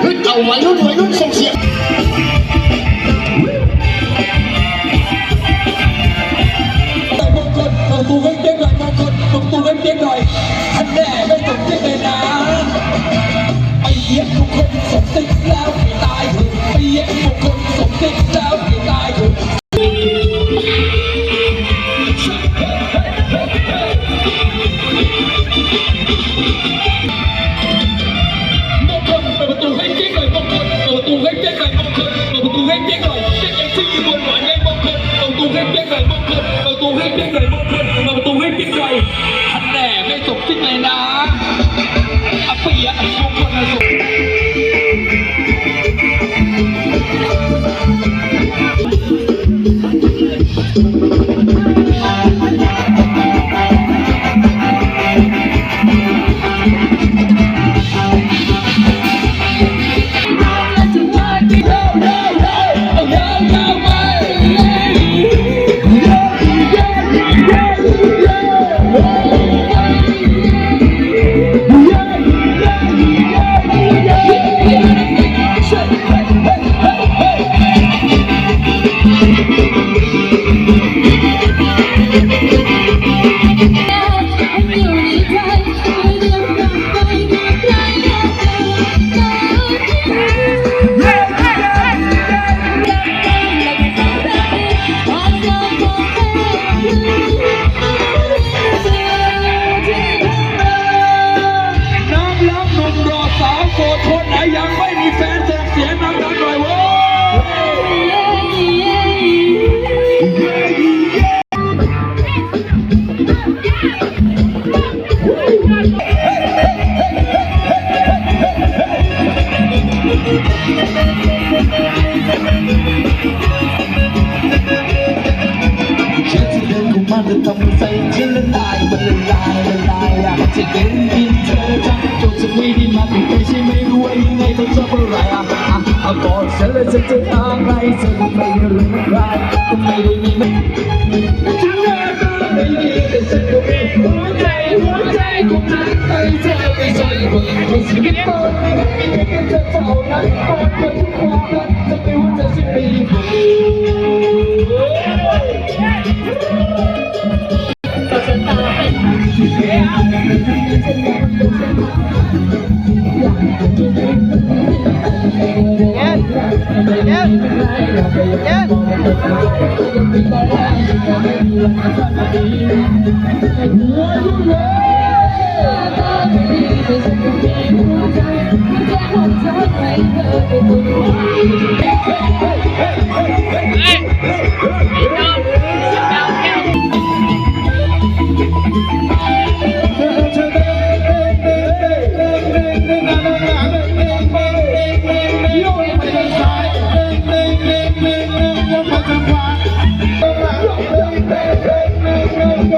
เฮ้ยเอาวัยรุ่นวัยรุ่นส่งเสียงมงคลเอาตูให้เจ๊งหน่อยมงคลเอาตูให้เจ๊งหน่อยท่านแม่ไม่สมเจ๊งเลยนะไอ้เหี้ยทุกคนสมติดแล้วตายเถอะไอ้เหี้ยทุกคนสมติดแล้ว เจ๊งหน่อยมงคลเปิดประตูให้เจ๊งหน่อยท่านแน่ไม่สมจริงเลยนะอาเปียมงคลนะสม เดินเข้ามาแต่ทำใจฉันละลายมันละลายละลายอยากจะเดินกินเธอจังจนจะไม่ได้มาเป็นใครใช่ไหมรู้ว่ายังไงต้องชอบอะไรอะอะเอก่อนฉันเลยจะเจออะไรเธอก็ไม่ได้รู้อะไรก็ไม่ได้มีไม่ฉันเลิกก็ไม่ดีแต่ฉันก็มีหัวใจหัวใจของฉันให้เธอไปใช่ไหมรู้สึกกันตอนนี้มีแค่เธอเท่านั้นตอนเธอทุกความรักจะไม่ว่าเธอจะเป็นใ Thank